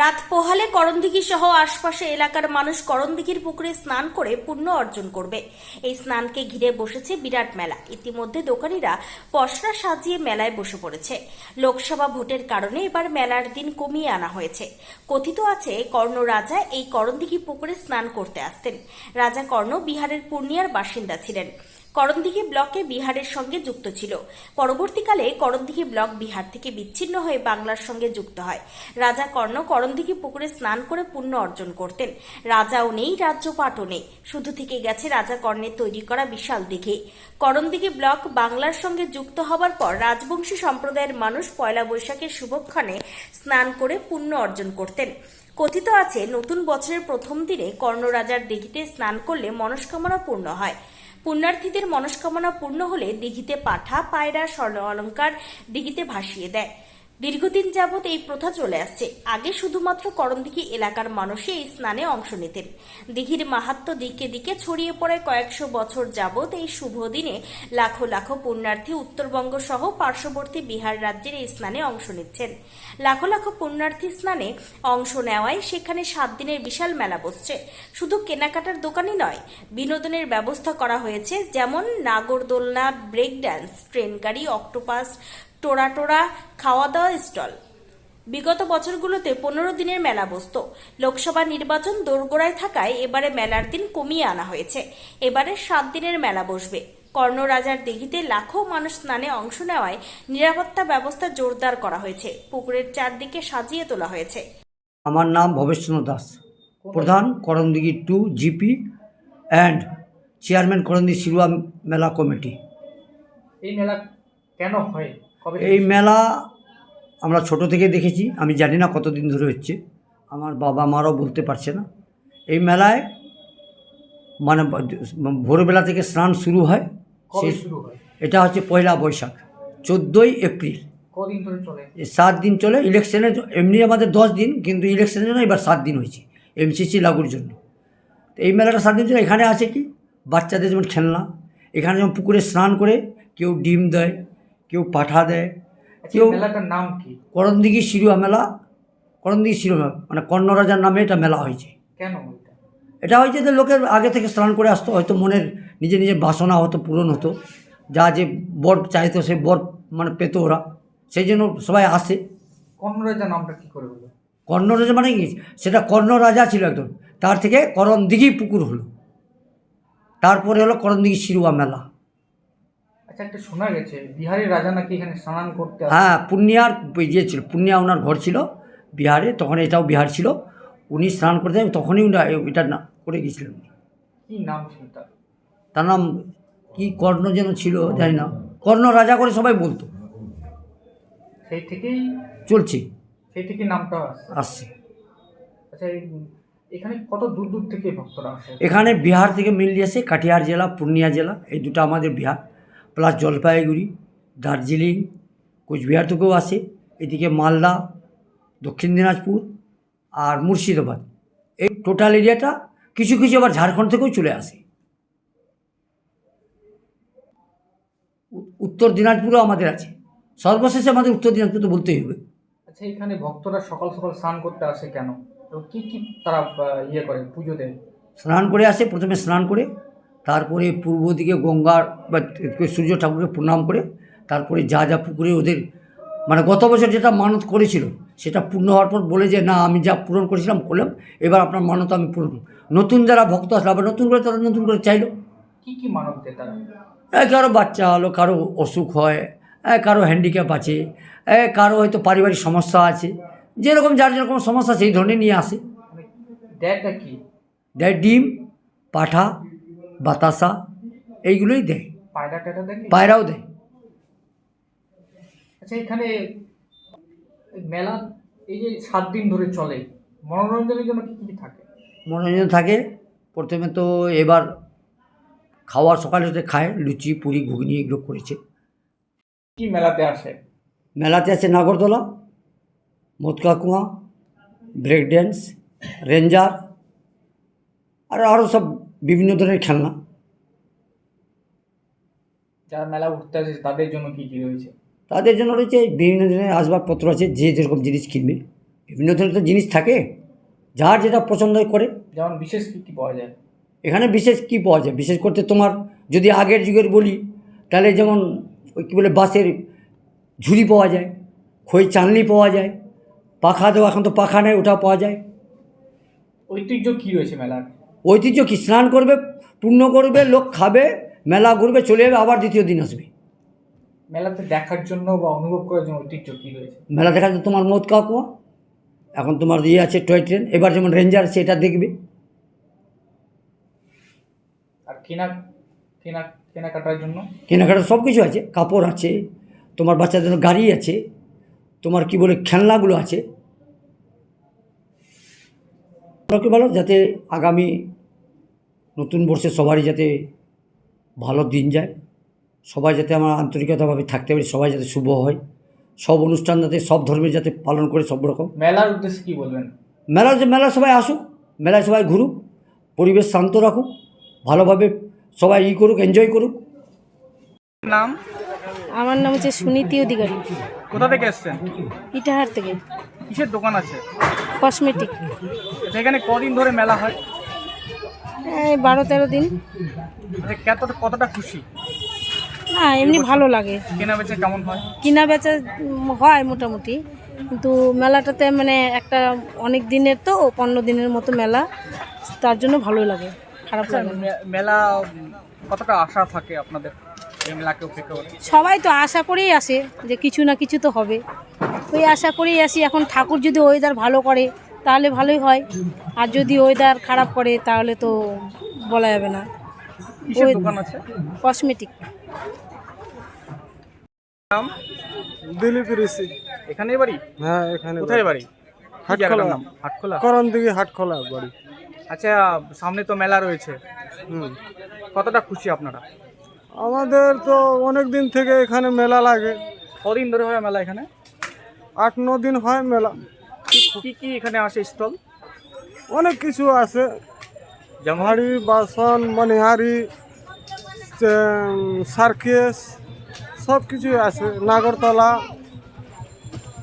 রাত পোহালে করণদিঘি সহ আশপাশে এলাকার মানুষ করণদিঘির পুকুরে স্নান করে পুণ্য অর্জন করবে। এই স্নানকে ঘিরে বসেছে বিরাট মেলা। ইতিমধ্যে দোকানিরা পসরা সাজিয়ে মেলায় বসে পড়েছে। লোকসভা ভোটের কারণে এবার মেলার দিন কমিয়ে আনা হয়েছে। কথিত আছে, কর্ণ রাজা এই করণদিঘি পুকুরে স্নান করতে আসতেন। রাজা কর্ণ বিহারের পূর্ণিয়ার বাসিন্দা ছিলেন। করণদিঘি ব্লকে বিহারের সঙ্গে যুক্ত ছিল। পরবর্তীকালে করণদিঘি ব্লক বিহার থেকে বিচ্ছিন্ন হয়ে বাংলার সঙ্গে যুক্ত হয়। রাজা কর্ণ করণদিঘি পুকুরে স্নান করে পুণ্য অর্জন করতেন। রাজাও নেই রাজ্যপাটও নেই। শুধু থেকে গেছে রাজা কর্ণের তৈরি করা বিশাল দিঘি। করণদিঘি ব্লক বাংলার সঙ্গে যুক্ত হবার পর রাজবংশী সম্প্রদায়ের মানুষ পয়লা বৈশাখের শুভক্ষণে স্নান করে পুণ্য অর্জন করতেন। কথিত আছে, নতুন বছরের প্রথম দিনে কর্ণরাজার দিঘিতে স্নান করলে মনস্কামনা পূর্ণ হয়। পুণ্যার্থীদের মনস্কামনা পূর্ণ হলে দিঘিতে পাঠা পায়রা স্বর্ণ অলঙ্কার দিঘিতে ভাসিয়ে দেয়। দীর্ঘদিন যাবৎ এই প্রথা চলে আসছে। আগে শুধুমাত্র করণদিঘি এলাকার মানুষই এই স্নানে অংশ নিতেন। দিঘির মাহাত্ম দিকে দিকে ছড়িয়ে পড়ে কয়েকশো বছর যাবৎ এই শুভ দিনে লাখো লাখো পুণ্যার্থী উত্তরবঙ্গ সহ পার্শ্ববর্তী বিহার রাজ্যের এই স্নানে অংশ নিচ্ছেন। লাখো লাখো পুণ্যার্থী স্নানে অংশ নেওয়ায় সেখানে সাত দিনের বিশাল মেলা বসছে। শুধু কেনাকাটার দোকানই নয়, বিনোদনের ব্যবস্থা করা হয়েছে, যেমন নাগরদোলনা, ব্রেক ড্যান্স ট্রেন গাড়ি অক্টোপাস টোরা টোরা খাওয়া দাওয়া স্টল। বিগত বছরগুলোতে পনেরো দিনের মেলা বসত। লোকসভা নির্বাচন দোরগোড়ায় থাকায় এবারে মেলার দিন কমিয়ে আনা হয়েছে। এবারে সাত দিনের মেলা বসবে। কর্ণরাজার দিঘিতে লাখো মানুষ স্নানে অংশ নেওয়ায় নিরাপত্তা ব্যবস্থা জোরদার করা হয়েছে। পুকুরের চারদিকে সাজিয়ে তোলা হয়েছে। আমার নাম ভবেশচন্দ্র দাস। প্রধান Karandighi two GP and chairman Karandighi Shirua মেলা কমিটি। এই মেলা কেন হয়? এই মেলা আমরা ছোট থেকে দেখেছি আমি জানি না কতদিন ধরে হচ্ছে আমার বাবা মারাও বলতে পারছে না। এই মেলায় মানে ভোরবেলা থেকে স্নান শুরু হয় হয়? এটা হচ্ছে পয়লা বৈশাখ চোদ্দোই এপ্রিল। কদিন ধরে চলে? সাত দিন চলে ইলেকশনের এমনি আমাদের দশ দিন কিন্তু ইলেকশনের জন্য এবার সাত দিন হয়েছে এমসিসি লাগুর জন্য। তো এই মেলাটা সাত দিন চলে এখানে আছে কি? বাচ্চাদের যেমন খেলনা এখানে যেমন পুকুরে স্নান করে কেউ ডিম দেয় কেউ পাঠা দেয় আচ্ছা কেউ মেলাটার নাম কি? করণদিঘি শিরুয়া মেলা করণদিঘি শিরুয়া মেলা মানে কর্ণরাজার নামে এটা মেলা হয়েছে। কেন এটা এটা হয়েছে যে লোকের আগে থেকে স্নান করে আসতো হয়তো মনের নিজে নিজের বাসনা হতো পূরণ হতো। যা যে বর চাইতো সে বর মানে পেতো ওরা। সেই জন্য সবাই আসে। কর্ণরাজা নামটা কি করে হলো? কর্ণরাজা মানে কি? সেটা কর্ণরাজা ছিল একদম তার থেকে করণদিঘি পুকুর হলো। তারপরে হলো করণদিঘি শিরুয়া মেলা। আচ্ছা একটা শোনা গেছে বিহারের রাজা নাকি এখানে স্নান করতে হ্যাঁ পূর্ণিয়ার ইয়ে ছিল পূর্ণিয়া ওনার ঘর ছিল বিহারে তখন এটাও বিহার ছিল। উনি স্নান করতে তখনই উনি এটা না করে গিয়েছিলেন কি নাম ছিল তার? তার নাম কি কর্ণ যেন ছিল জানি না। কর্ণ রাজা করে সবাই বলতো। সেই থেকেই চলছে। সেই থেকেই নামটা আসছে। আচ্ছা এখানে কত দূর দূর থেকে ভক্তরা আসে? এখানে বিহার থেকে মিলিয়ে আসে কাটিহার জেলা পূর্ণিয়া জেলা এই দুটো আমাদের বিহার। প্লাস জলপাইগুড়ি দার্জিলিং কোচবিহার থেকেও আসে। এদিকে মালদা দক্ষিণ দিনাজপুর আর মুর্শিদাবাদ। এই টোটাল এরিয়াটা কিছু কিছু আবার ঝাড়খণ্ড থেকেও চলে আসে। উত্তর দিনাজপুরও আমাদের আছে। সর্বশেষে আমাদের উত্তর দিনাজপুর তো বলতেই হবে। আচ্ছা এখানে ভক্তরা সকাল সকাল স্নান করতে আসে কেন? তো কি কি তারা ইয়ে করে পুজো দেয়? স্নান করে আসে প্রথমে স্নান করে তারপরে পূর্ব দিকে গঙ্গার বা সূর্য ঠাকুরকে প্রণাম করে তারপরে যা যা পুকুরে ওদের মানে গত বছর যেটা মানত করেছিল সেটা পূর্ণ হওয়ার পর বলে যে না আমি যা পূরণ করেছিলাম করলাম এবার আপনার মানত আমি পূরণ করব। নতুন যারা ভক্ত আসলো আবার নতুন করে তারা নতুন করে চাইলো। কি কি মানত দেয় তারা? এ, কারও বাচ্চা হলো কারও অসুখ হয় এ, কারও হ্যান্ডিক্যাপ আছে এ, কারও হয়তো পারিবারিক সমস্যা আছে যেরকম যার যেরকম সমস্যা সেই ধরনের নিয়ে আসে। মানে দেয়টা কি? দেয় ডিম পাঠা বাতাসা এইগুলোই দেয়। পায়রা দেয় পায়রাও দেয়। আচ্ছা এখানে মেলা এই যে সাত দিন ধরে চলে মনোরঞ্জনের জন্য কি কি থাকে? মনোরঞ্জন থাকে। প্রথমে তো এবার খাওয়ার সকালে হতে খায় লুচি পুরি ঘুগনি এগুলো করেছে। কি মেলাতে আসে? মেলাতে আছে নাগরদোলা মোদকা কুয়া ব্রেক ড্যান্স রেঞ্জার আর আরও সব বিভিন্ন ধরনের খেলনা। যারা মেলা ঘুরতে আসে তাদের জন্য কি কি রয়েছে? তাদের জন্য রয়েছে বিভিন্ন ধরনের আসবাবপত্র আছে যে যেরকম জিনিস কিনবে। বিভিন্ন ধরনের তো জিনিস থাকে যার যেটা পছন্দ করে। যেমন বিশেষ কি কি পাওয়া যায়? এখানে বিশেষ কি পাওয়া যায়? বিশেষ করতে তোমার যদি আগের যুগের বলি তাহলে যেমন ওই কী বলে বাঁশের ঝুড়ি পাওয়া যায় খই চানলি পাওয়া যায় পাখা দেওয়া এখন তো পাখা নেই ওটা পাওয়া যায়। ঐতিহ্য কী রয়েছে মেলার? ঐতিহ্য কি? স্নান করবে পূর্ণ করবে লোক খাবে মেলা ঘুরবে চলে যাবে আবার দ্বিতীয় দিন আসবে। মেলাতে দেখার জন্য বা অনুভব করার জন্য ঐতিহ্য কি রয়েছে? মেলা দেখা যায় তোমার মদ কাকুয়া এখন তোমার ইয়ে আছে টয় ট্রেন এবার যেমন রেঞ্জার আছে এটা দেখবে। আর কেনা কেনা কেনাকাটার জন্য? কেনাকাটা সব কিছু আছে কাপড় আছে তোমার বাচ্চাদের জন্য গাড়ি আছে তোমার কি বলে খেলনাগুলো আছে কি ভালো যাতে আগামী নতুন বর্ষে সবারই যাতে ভালো দিন যায়। সবাই যাতে আমার আন্তরিকতাভাবে থাকতে পারি সবাই যাতে শুভ হয়। সব অনুষ্ঠান যাতে সব ধর্মের যাতে পালন করে সব রকম। মেলার উদ্দেশ্যে কি বলবেন? মেলা যে মেলা সবাই আসুক মেলায় সবাই ঘুরুক পরিবেশ শান্ত রাখুক ভালোভাবে সবাই ই করুক এনজয় করুক। নাম? আমার নাম হচ্ছে সুনীতি অধিকারী। কোথা থেকে এসছেন? ইটাহার থেকে। কিসের দোকান আছে? কসমেটিক এখানে কদিন ধরে মেলা হয়? এই বারো তেরো দিন। কতটা কতটা খুশি? না এমনি ভালো লাগে। কেনা বেচে কেমন হয়? কিনা বেচা হয় মোটামুটি কিন্তু মেলাটাতে মানে একটা অনেক দিনের তো পনেরো দিনের মতো মেলা তার জন্য ভালো লাগে খারাপ লাগে মেলা কতটা আশা থাকে আপনাদের সবাই তো আশা করেই আসে যে কিছু না কিছু তো হবে। ওই আশা করেই আসি এখন ঠাকুর যদি ওয়েদার ভালো করে তাহলে ভালোই হয়। আর যদি ওয়েদার খারাপ করে তাহলে তো বলা যাবে না। কসমেটিক নাম? দিলীপ ঋষি। এখানেই বাড়ি? হ্যাঁ এখানে কোথায় বাড়ি। হাটখোলা। নাম? হাটখোলা? করণ দিকে হাটখোলা বাড়ি। আচ্ছা সামনে তো মেলা রয়েছে। হুম। কতটা খুশি আপনারা? আমাদের তো অনেক দিন থেকে এখানে মেলা লাগে। কদিন ধরে হয় মেলা এখানে? আট ন দিন হয় মেলা। কি কি এখানে আসে স্টল? অনেক কিছু আছে। হাড়ি বাসন মনিহারি সার্কেস সব কিছুই আছে। নাগরতলা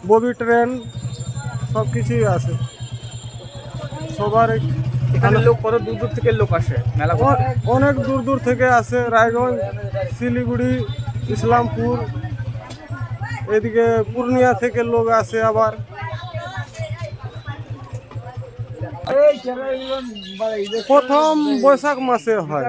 ববি ট্রেন সব কিছুই আছে। সবার এখানে লোক কত দূর দূর থেকে লোক আসে মেলা? অনেক দূর দূর থেকে আসে। রায়গঞ্জ শিলিগুড়ি ইসলামপুর এদিকে পূর্ণিয়া থেকে লোক আসে আবার। প্রথম বৈশাখ মাসে হয়।